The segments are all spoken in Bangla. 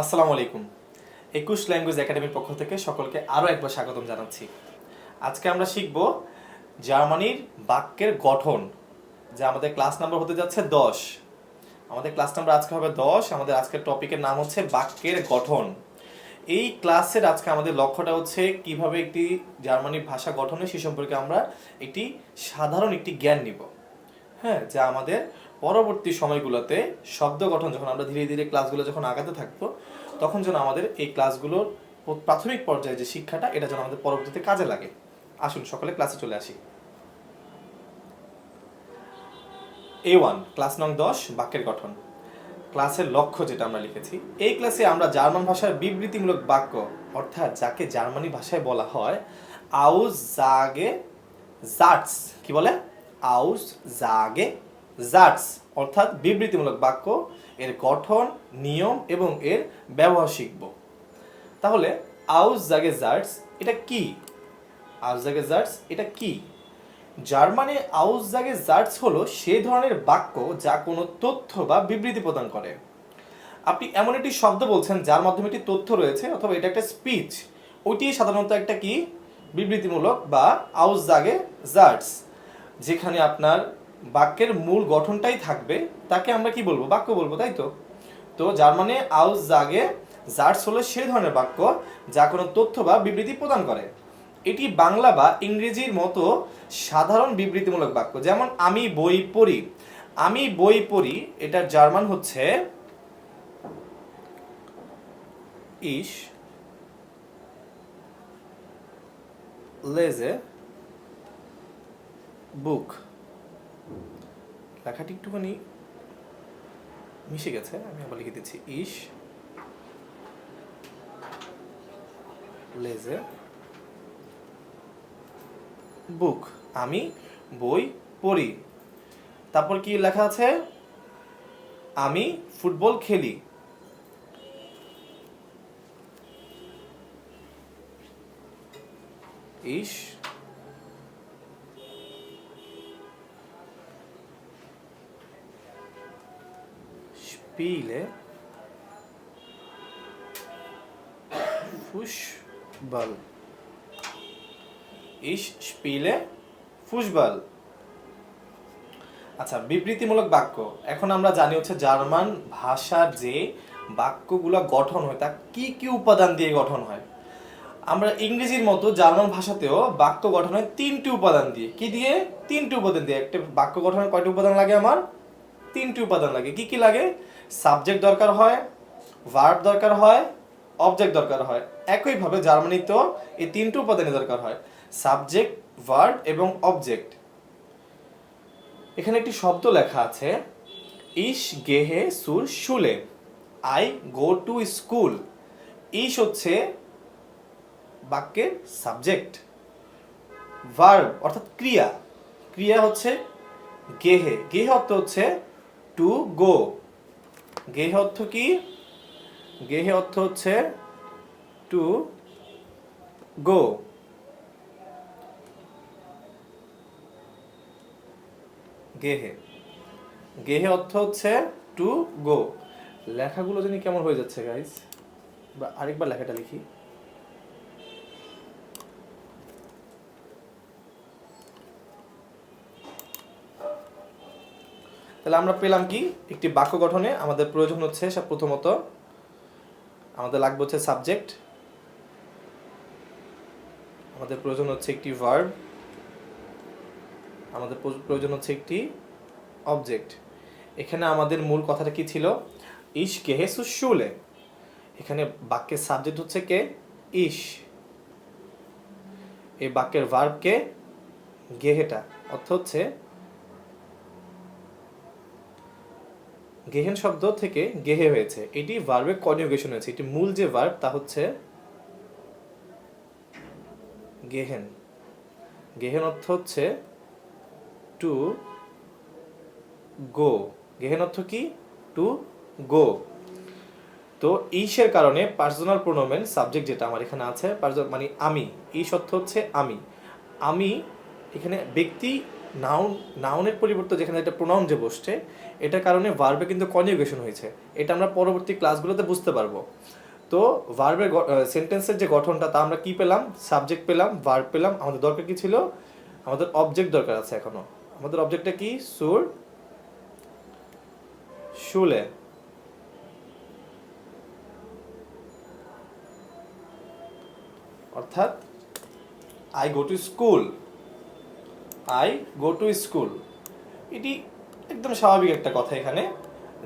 আসসালামু আলাইকুম। একুশ ল্যাঙ্গুয়েজ একাডেমির পক্ষ থেকে সকলকে আরও একবার স্বাগতম জানাচ্ছি। আজকে আমরা শিখব জার্মানির বাক্যের গঠন, যা আমাদের ক্লাস নাম্বার হতে যাচ্ছে দশ। আমাদের ক্লাস নাম্বার আজকে হবে দশ, আমাদের আজকের টপিকের নাম হচ্ছে বাক্যের গঠন। এই ক্লাসের আজকে আমাদের লক্ষ্যটা হচ্ছে কীভাবে একটি জার্মানির ভাষা গঠনে সে সম্পর্কে আমরা একটি সাধারণ একটি জ্ঞান নিব। হ্যাঁ যা আমাদের পরবর্তী সময়গুলোতে শব্দ গঠন, যখন আমরা ধীরে ধীরে ক্লাসগুলো যখন আগাতে থাকব, তখন যেন আমাদের এই ক্লাসগুলোর প্রাথমিক পর্যায়ে যে শিক্ষাটা, এটা যেন আমাদের পরবর্তীতে কাজে লাগে। আসুন, সকলে ক্লাসে চলে আসি। এ ওয়ান ক্লাস নং দশ, বাক্যের গঠন। ক্লাসের লক্ষ্য যেটা আমরা লিখেছি, এই ক্লাসে আমরা জার্মান ভাষার বিবৃতিমূলক বাক্য, অর্থাৎ যাকে জার্মানি ভাষায় বলা হয়, আউস, জাগে, জাটস। কি বলে? আউস, জাগে জাটস অর্থাৎ বিবৃতিমূলক বাক্য, এর গঠন, নিয়ম এবং এর ব্যবহার শিখব। তাহলে আউস জাগে জাটস এটা কি? আউস জাগে জাটস এটা কি? জার্মানে আউসজাগে জার্টস হলো সেই ধরনের বাক্য যা কোনো তথ্য বা বিবৃতি প্রদান করে। আপনি এমন একটি শব্দ বলছেন যার মাধ্যমে একটি তথ্য রয়েছে অথবা এটা একটা স্পিচ ওইটি সাধারণত একটা কি? বিবৃতিমূলক বা আউস জাগে জার্টস যেখানে আপনার বাক্যের মূল গঠনটাই থাকবে, তাকে আমরা কি বলব? বাক্য বলব, তাই তো? তো জার্মানে আউস জাগে জার্স হলো সেই ধরনের বাক্য, যা কোনো তথ্য বা বিবৃতি প্রদান করে। এটি বাংলা বা ইংরেজির মতো সাধারণ বিবৃতিমূলক বাক্য, যেমন আমি বই পড়ি। আমি বই পড়ি, এটার জার্মান হচ্ছে ইস লেজে বুক। লেখাটি একটুখানি মিশে গেছে, আমি আবার লিখে দিচ্ছি ইস লেজে বুক, আমি বই পড়ি। তারপর কি লেখা আছে? আমি ফুটবল খেলি। ইস spiele Fußball. Ich spiele ফুটবল আচ্ছা বিবৃতিমূলক বাক্য। এখন আমরা জানি হচ্ছে জার্মান ভাষার যে বাক্যগুলো গঠন হয়, তা কি কি উপাদান দিয়ে গঠন হয়? আমরা ইংরেজির মতো জার্মান ভাষাতেও বাক্য গঠন হয় তিনটি উপাদান দিয়ে। কি দিয়ে? তিনটি উপাদান দিয়ে। একটা বাক্য গঠনের কয়টি উপাদান লাগে আমার? তিনটি উপাদান লাগে। কি কি লাগে? সাবজেক্ট দরকার হয় ভার্ব দরকার হয় অবজেক্ট দরকার হয়। একইভাবে জার্মানিতেও এই তিনটি উপাদানের দরকার হয়। সাবজেক্ট ভার্ব এবং অবজেক্ট এখানে একটি শব্দ লেখা আছে ইস গেহে সুর শুলে, আই গো টু স্কুল। ইস হচ্ছে বাক্যের সাবজেক্ট ভার্ব অর্থাৎ ক্রিয়া। ক্রিয়া হচ্ছে গেহে। গেহে অর্থ হচ্ছে টু গো গেহে অর্থ কি? গেহে অর্থ হচ্ছে টু গো গেহে। গেহে অর্থ হচ্ছে টু গো লেখাগুলো জানি কেমন হয়ে যাচ্ছে গাইস বা আরেকবার লেখাটা লিখি। তাহলে আমরা পেলাম কি? একটি বাক্য গঠনে আমাদের প্রয়োজন হচ্ছে সব প্রথমত আমাদের লাগবে হচ্ছে সাবজেক্ট আমাদের প্রয়োজন হচ্ছে একটি ভার্ব আমাদের প্রয়োজ- প্রয়োজন হচ্ছে একটি অবজেক্ট এখানে আমাদের মূল কথাটা কি ছিল? ইস কেহে সুশুলে এখানে বাক্যের সাবজেক্ট হচ্ছে কে? ইস এই বাক্যের ভার্ব কে? গেহেটা। অর্থ হচ্ছে গেহেন শব্দ থেকে গেহে হয়েছে। এটি ভার্বের কনজুগেশন হয়েছে। এটি মূল যে ভার্ব তা হচ্ছে গেহেন। গেহেন অর্থ হচ্ছে টু গো গেহেন অর্থ কি? টু গো তো ইসের কারণে পার্সোনাল প্রোনোমেন সাবজেক্ট যেটা আমার এখানে আছে মানে আমি। ইস অর্থ হচ্ছে আমি। আমি এখানে ব্যক্তি নাউন নাউনের পরিবর্তে যেখানে এটা প্রোনাউন যে বসছে, এটার কারণে ভার্বে কিন্তু কনজুগেশন হয়েছে। এটা আমরা পরবর্তী ক্লাসগুলোতে বুঝতে পারব। তো ভার্বের সেন্টেন্সের যে গঠনটা, তা আমরা কি পেলাম? সাবজেক্ট পেলাম ভার্ব পেলাম। আমাদের দরকার কি ছিল? আমাদের অবজেক্ট দরকার আছে এখনও। আমাদের অবজেক্টটা কি? সুর শুলে অর্থাৎ I go to school I go to school এটি একদম স্বাভাবিক একটা কথা এখানে,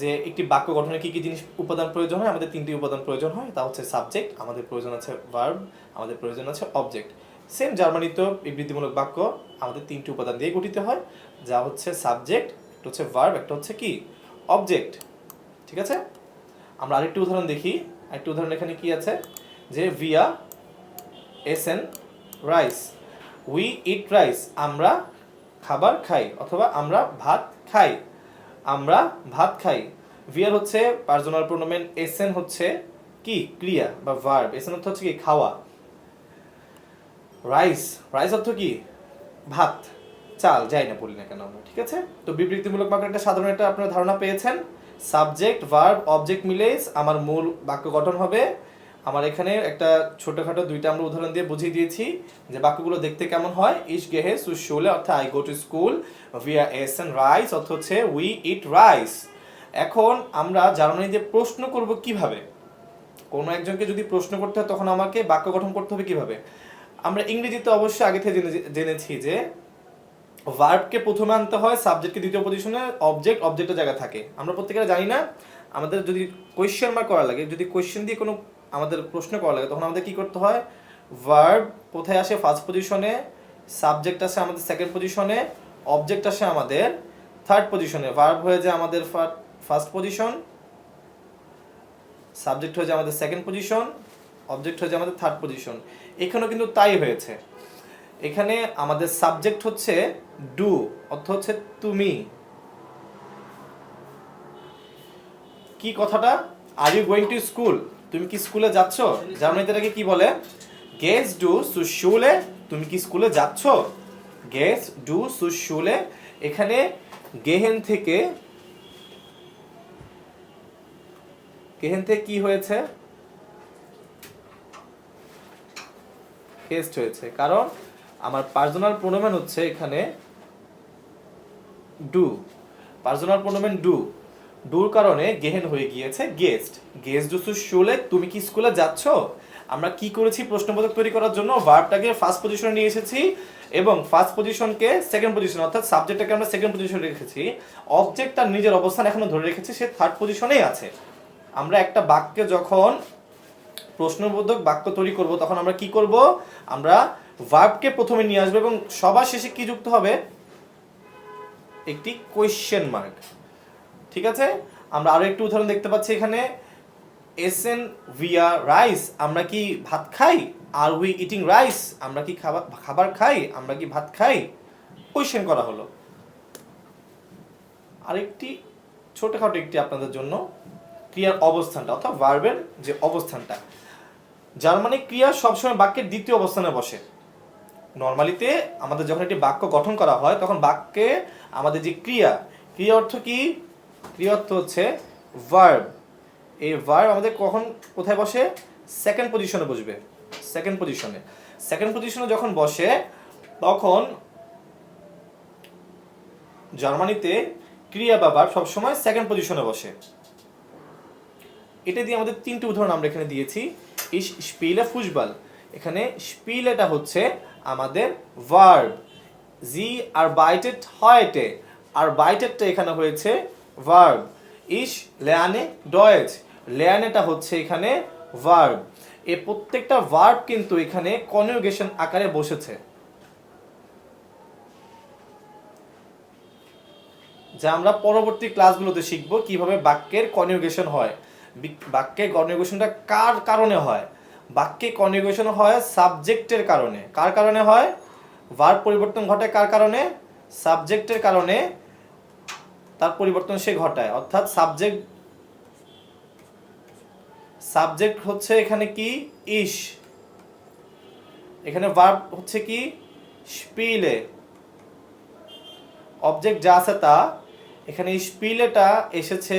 যে একটি বাক্য গঠনে কি কি জিনিস উপাদান প্রয়োজন হয়? আমাদের তিনটি উপাদান প্রয়োজন হয়। তা হচ্ছে সাবজেক্ট আমাদের প্রয়োজন আছে ভার্ব আমাদের প্রয়োজন আছে অবজেক্ট সেম জার্মানিতেও বিবৃতিমূলক বাক্য, আমাদের তিনটি উপাদান দিয়ে গঠিত হয়। যা হচ্ছে সাবজেক্ট একটা হচ্ছে ভার্ব একটা হচ্ছে কি? অবজেক্ট ঠিক আছে? আমরা আরেকটি উদাহরণ দেখি। আরেকটি উদাহরণ এখানে কি আছে? যে ভিয়া এস এন রাইস উই ইট রাইস আমরা খাবার খাই অথবা আমরা ভাত খাই, আমরা ভাত খাই। ভিয়ার হচ্ছে পার্সোনাল প্রোনোমেন এসেন হচ্ছে কি? ক্রিয়া বা ভার্ব এসেন অর্থ হচ্ছে কি? খাওয়া। রাইস রাইস অর্থ কি? ভাত, চাল, যাই না বলি না কেন আমরা, ঠিক আছে? তো বিবৃতিমূলক বাক্য একটা সাধারণ একটা আপনারা ধারণা পেয়েছেন। সাবজেক্ট ভার্ব অবজেক্ট মিলে আমার মূল বাক্য গঠন হবে। আমার এখানে একটা ছোটখাটো দুইটা আমরা উদাহরণ দিয়ে বুঝিয়ে দিয়েছি যে বাক্যগুলো দেখতে কেমন হয়। ইস গেহে সুশোলে অর্থাৎ আই গো টু স্কুল ভিয়া এস এন রাইস অর্থ হচ্ছে উই ইট রাইস এখন আমরা জার্মানিতে প্রশ্ন করব কীভাবে? কোনো একজনকে যদি প্রশ্ন করতে হয়, তখন আমাকে বাক্য গঠন করতে হবে কীভাবে? আমরা ইংরেজিতে অবশ্যই আগে থেকে জেনে- জেনেছি যে ভার্বকে প্রথমে আনতে হয় সাবজেক্টকে দ্বিতীয় পজিশনে অবজেক্ট অবজেক্টের জায়গায় থাকে। আমরা প্রত্যেকেরা জানি না, আমাদের যদি কোয়েশ্চেন মার্ক করা লাগে, যদি কোয়েশ্চেন দিয়ে কোনো আমাদের প্রশ্ন করা লাগে। তখন আমাদের কি করতে হয়? ভার্ব কোথায় আসে? ফার্স্ট পজিশনে সাবজেক্ট আসে আমাদের সেকেন্ড পজিশনে অবজেক্ট আসে আমাদের থার্ড পজিশনে ভার্ব হয়ে যায় আমাদের ফার্স্ট পজিশন সাবজেক্ট হয়ে যায় আমাদের সেকেন্ড পজিশন অবজেক্ট হয়ে যায় আমাদের থার্ড পজিশন এখানেও কিন্তু তাই হয়েছে। এখানে আমাদের সাবজেক্ট হচ্ছে ডু অর্থ হচ্ছে তুমি। কি কথাটা? Are you going to school তুমি কি স্কুলে যাচ্ছ? জার্মানিতে এটাকে কি বলে? গেস ডু সুশুলে তুমি কি স্কুলে যাচ্ছ? গেস ডু সুশুলে এখানে গেহেন থেকে গেহেন থেকে কি হয়েছে? গেস্ট হয়েছে। কারণ আমার পার্সোনাল প্রোনোমেন হচ্ছে এখানে ডু। পার্সোনাল প্রোনোমেন ডু। ডুর কারণে গেহেন হয়ে গিয়েছে গেস্ট। গেস্ট ডু শুলে তুমি কি স্কুলে যাচ্ছ? আমরা কি করেছি প্রশ্নবোধক তৈরি করার জন্য? ভার্বটাকে ফার্স্ট পজিশনে নিয়ে এসেছি এবং ফার্স্ট পজিশনকে সেকেন্ড পজিশন অর্থাৎ সাবজেক্টটাকে আমরা সেকেন্ড পজিশনে রেখেছি। অবজেক্ট তার নিজের অবস্থান এখনও ধরে রেখেছি, সে থার্ড পজিশনেই আছে। আমরা একটা বাক্যে যখন প্রশ্নবোধক বাক্য তৈরি করব, তখন আমরা কি করব? আমরা ভার্বকে প্রথমে নিয়ে আসব এবং সবার শেষে কি যুক্ত হবে? একটি কোয়েশ্চেন মার্ক ঠিক আছে? আমরা আরও একটু উদাহরণ দেখতে পাচ্ছি এখানে। এসএন ভিয়া রাইস, আমরা কি ভাত খাই? আর উই ইটিং রাইস, আমরা কি খাবার খাবার খাই? আমরা কি ভাত খাই? কোয়েশ্চেন করা হলো। আরেকটি ছোটখাটো একটি আপনাদের জন্য ক্রিয়ার অবস্থানটা, অর্থাৎ ভার্বের যে অবস্থানটা। জার্মানি ক্রিয়া সবসময় বাক্যের দ্বিতীয় অবস্থানে বসে। নর্মালিতে আমাদের যখন একটি বাক্য গঠন করা হয়, তখন বাক্যে আমাদের যে ক্রিয়া ক্রিয়া অর্থ কি? ক্রিয়া অর্থ হচ্ছে ভার্ব এই ভার্ব আমাদের কখন কোথায় বসে? সেকেন্ড পজিশনে বসবে। সেকেন্ড পজিশনে সেকেন্ড পজিশনে যখন বসে, তখন জার্মানিতে ক্রিয়া বা ভার্ব সবসময় সেকেন্ড পজিশনে বসে। এটা দিয়ে আমাদের তিনটি উদাহরণ আমরা এখানে দিয়েছি। এই স্পিলে ফুসবল এখানে স্পিলেটা হচ্ছে আমাদের ভার্ব জি আর বাইটেড হয়টে। আর বাইটেডটা এখানে হয়েছে ভার্ব ইস লেয়ানে ডয়েজ লেয়ানেটা হচ্ছে এখানে ভার্ব এ প্রত্যেকটা ভার্ব কিন্তু এখানে কনজুগেশন আকারে বসেছে। যা আমরা পরবর্তী ক্লাসগুলোতে শিখব কীভাবে বাক্যের কনজুগেশন হয়। বিক- বাক্যের কনজুগেশনটা কার কারণে হয়? বাক্যে কনজুগেশন হয় সাবজেক্টের কারণে। কার কারণে হয়? ভার্ব পরিবর্তন ঘটে কার কারণে? সাবজেক্টের কারণে। তার পরিবর্তন সে ঘটায়। অর্থাৎ সাবজেক্ট সাবজেক্ট হচ্ছে এখানে কি? ইস। এখানে ভার্ব হচ্ছে কি? স্পিলে অবজেক্ট যা আছে তা। এখানে স্পিলেটা এসেছে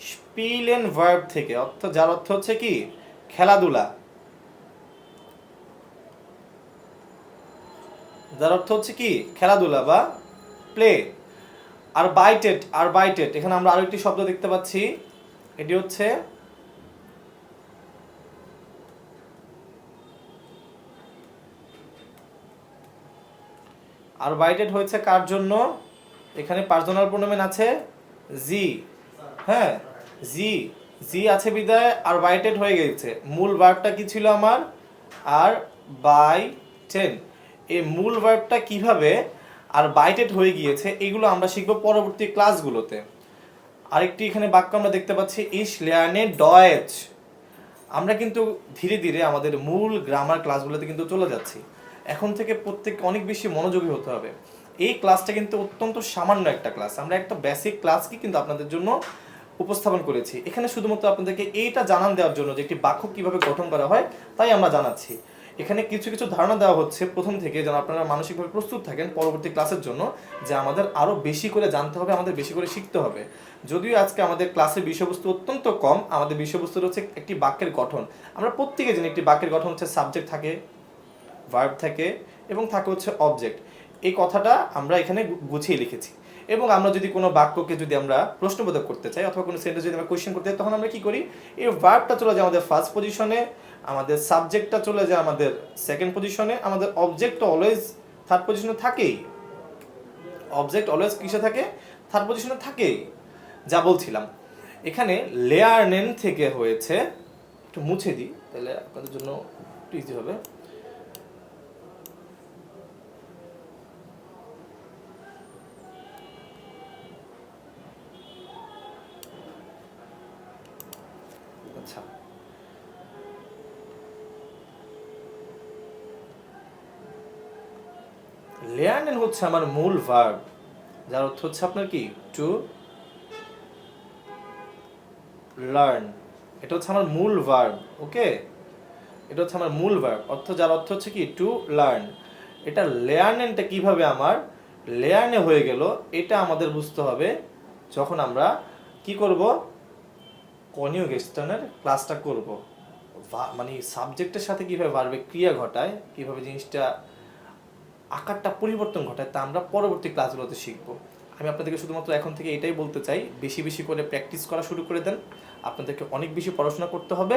স্পিলেন ভার্ব থেকে। অর্থ, যার অর্থ হচ্ছে কি? খেলাধুলা। যার অর্থ হচ্ছে কি? খেলাধুলা বা প্লে আর বাইটেড আর বাইটেড এখানে আমরা আরও একটি শব্দ দেখতে পাচ্ছি, এটি হচ্ছে আর বাইটেড হয়েছে কার জন্য? এখানে পার্সোনাল প্রোনোমেন আছে জি হ্যাঁ জি জি আছে বিদায় আর বাইটেড হয়ে গেছে। মূল ভার্বটা কি ছিল আমার? আর বাই টেন এই মূল ভার্বটা কীভাবে আর বাইটেড হয়ে গিয়েছে, এগুলো আমরা শিখব পরবর্তী ক্লাসগুলোতে। আরেকটি এখানে বাক্য আমরা দেখতে পাচ্ছি ইস লেয়ানে ডয়েচ। আমরা কিন্তু ধীরে ধীরে আমাদের মূল গ্রামার ক্লাসগুলোতে কিন্তু চলে যাচ্ছি। এখন থেকে প্রত্যেক অনেক বেশি মনোযোগী হতে হবে। এই ক্লাসটা কিন্তু অত্যন্ত সামান্য একটা ক্লাস। আমরা একটা বেসিক ক্লাসকে কিন্তু আপনাদের জন্য উপস্থাপন করেছি। এখানে শুধুমাত্র আপনাদেরকে এইটা জানান দেওয়ার জন্য যে একটি বাক্য কীভাবে গঠন করা হয়, তাই আমরা জানাচ্ছি। এখানে কিছু কিছু ধারণা দেওয়া হচ্ছে প্রথম থেকে যেন আপনারা মানসিকভাবে প্রস্তুত থাকেন পরবর্তী ক্লাসের জন্য যে আমাদের আরও বেশি করে জানতে হবে, আমাদের বেশি করে শিখতে হবে। যদিও আজকে আমাদের ক্লাসের বিষয়বস্তু অত্যন্ত কম, আমাদের বিষয়বস্তু হচ্ছে একটি বাক্যের গঠন। আমরা প্রত্যেকে জানি একটি বাক্যের গঠন হচ্ছে সাবজেক্ট থাকে ভার্ব থাকে এবং থাকে হচ্ছে অবজেক্ট এই কথাটা আমরা এখানে গুছিয়ে লিখেছি। এবং আমরা যদি কোনো বাক্যকে যদি আমরা প্রশ্নবোধক করতে চাই অথবা কোনো সেন্টেন্স যদি আমরা কোয়েশ্চেন করতে চাই, তখন আমরা কি করি? এই ভার্বটা চলে যায় আমাদের ফার্স্ট পজিশনে আমাদের সাবজেক্টটা চলে যায় আমাদের সেকেন্ড পজিশনে আমাদের অবজেক্ট অলওয়েজ থার্ড পজিশনে থাকেই। অবজেক্ট অলওয়েজ কিসে থাকে? থার্ড পজিশনে থাকেই। যা বলছিলাম। এখানে লেয়ার নেন থেকে হয়েছে, একটু মুছে দিই, তাহলে আপনাদের জন্য একটু ইজি হবে। আচ্ছা। লেয়ার্নেন হচ্ছে আমার মূল ভার্ব যার অর্থ হচ্ছে আপনার কি? টু লার্ন এটা হচ্ছে আমার মূল ভার্ব ওকে? এটা হচ্ছে আমার মূল ভার্ব অর্থ, যার অর্থ হচ্ছে কি? টু লার্ন এটা লেয়ার্নেনটা কীভাবে আমার? লেয়ার্নে হয়ে গেল। এটা আমাদের বুঝতে হবে যখন আমরা কি করব? কনিউগেশনের ক্লাসটা করব। মানে সাবজেক্টের সাথে কীভাবে ভার্বে ক্রিয়া ঘটায়, কীভাবে জিনিসটা আকারটা পরিবর্তন ঘটায়, তা আমরা পরবর্তী ক্লাসগুলোতে শিখব। আমি আপনাদেরকে শুধুমাত্র এখন থেকে এটাই বলতে চাই, বেশি বেশি করে প্র্যাকটিস করা শুরু করে দেন। আপনাদেরকে অনেক বেশি পড়াশোনা করতে হবে।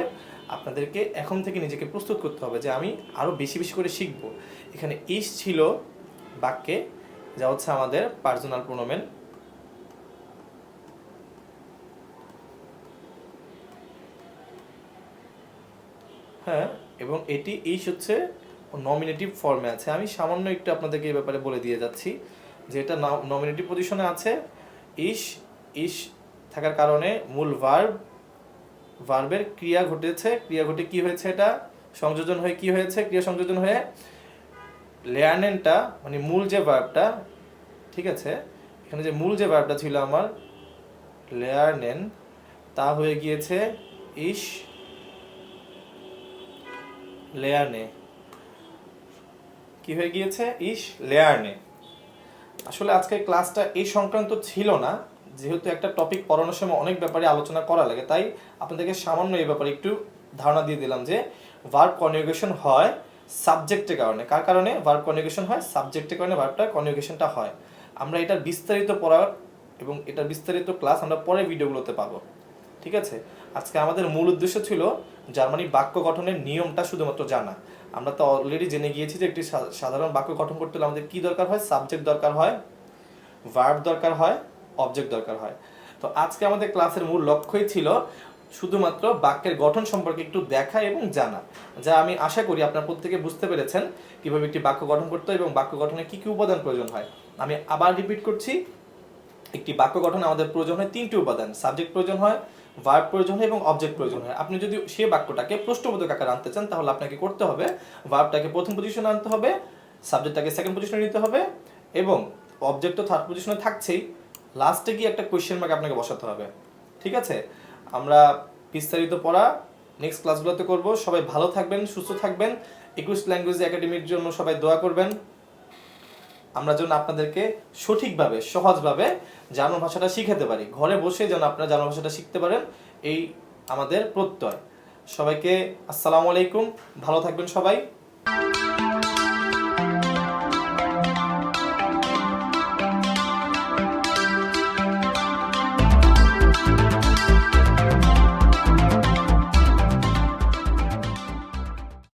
আপনাদেরকে এখন থেকে নিজেকে প্রস্তুত করতে হবে যে আমি আরও বেশি বেশি করে শিখব। এখানে ইস ছিল বাক্যে, যা হচ্ছে আমাদের পার্সোনাল প্রোনোমেন হ্যাঁ এবং এটি ইস হচ্ছে নমিনেটিভ ফর্মে আছে। আমি সামান্য একটু আপনাদেরকে এই ব্যাপারে বলে দিয়ে যাচ্ছি যে এটা নমিনেটিভ পজিশনে আছে। ইস ইস থাকার কারণে মূল ভার্ব ভার্বের ক্রিয়া ঘটেছে। ক্রিয়া ঘটে কি হয়েছে এটা? সংযোজন হয়ে কি হয়েছে? ক্রিয়া সংযোজন হয়ে লেয়ার্নেনটা মানে মূল যে ভার্বটা ঠিক আছে? এখানে যে মূল যে ভার্বটা ছিল আমার লেয়ার্নেন তা হয়ে গিয়েছে ইস লেয়ার্নে। কি হয়ে গিয়েছে? ইস, লেয়ার্নে। আসলে আজকের ক্লাসটা এই সংক্রান্ত ছিল না। যেহেতু একটা টপিক পড়ানোর সময় অনেক ব্যাপারে আলোচনা করা লাগে, তাই আপনাদেরকে সামান্য এই ব্যাপারে একটু ধারণা দিয়ে দিলাম যে ভার্ব কনজুগেশন হয় সাবজেক্টের কারণে। কার কারণে? ভার্ব কনজুগেশন হয় সাবজেক্টের কারণে ভার্বটা কনজুগেশনটা হয়। আমরা এটার বিস্তারিত পড়ার এবং এটার বিস্তারিত ক্লাস আমরা পরে ভিডিওগুলোতে পাবো। ঠিক আছে? আজকে আমাদের মূল উদ্দেশ্য ছিল জার্মানি বাক্য গঠনের নিয়মটা শুধুমাত্র জানা। আমরা তো অলরেডি জেনে গিয়েছি যে একটি সাধারণ বাক্য গঠন করতে হলে আমাদের কি দরকার হয়? সাবজেক্ট দরকার হয় ভার্ব দরকার হয় অবজেক্ট দরকার হয়। তো আজকে আমাদের ক্লাসের মূল লক্ষ্যই ছিল শুধুমাত্র বাক্যের গঠন সম্পর্কে একটু দেখা এবং জানা, যা আমি আশা করি আপনার প্রত্যেকে বুঝতে পেরেছেন কীভাবে একটি বাক্য গঠন করতে হয় এবং বাক্য গঠনে কি কি উপাদান প্রয়োজন হয়। আমি আবার রিপিট করছি, একটি বাক্য গঠনে আমাদের প্রয়োজন হয় তিনটি উপাদান সাবজেক্ট প্রয়োজন হয় ভার্ব প্রয়োজন হয় এবং অবজেক্ট প্রয়োজন হয়। আপনি যদি সেই বাক্যটাকে প্রশ্নবোধক আকারে আনতে চান, তাহলে আপনাকে করতে হবে ভার্বটাকে প্রথম পজিশনে আনতে হবে সাবজেক্টটাকে সেকেন্ড পজিশনে নিতে হবে এবং অবজেক্ট তো থার্ড পজিশনে থাকছেই লাস্টে গিয়ে একটা কোয়েশ্চেন মার্ক আপনাকে বসাতে হবে। ঠিক আছে? আমরা বিস্তারিত পড়া নেক্সট ক্লাসগুলোতে করব। সবাই ভালো থাকবেন, সুস্থ থাকবেন একুশ ল্যাঙ্গুয়েজ একাডেমির জন্য সবাই দোয়া করবেন। আমরা যেন আপনাদেরকে সঠিকভাবে, সহজভাবে জার্মান ভাষাটা শিখাতে পারি। ঘরে বসে যেন আপনারা জার্মান ভাষাটা শিখতে পারেন, এই আমাদের প্রত্যয়। সবাইকে আসসালামু আলাইকুম, ভালো থাকবেন সবাই।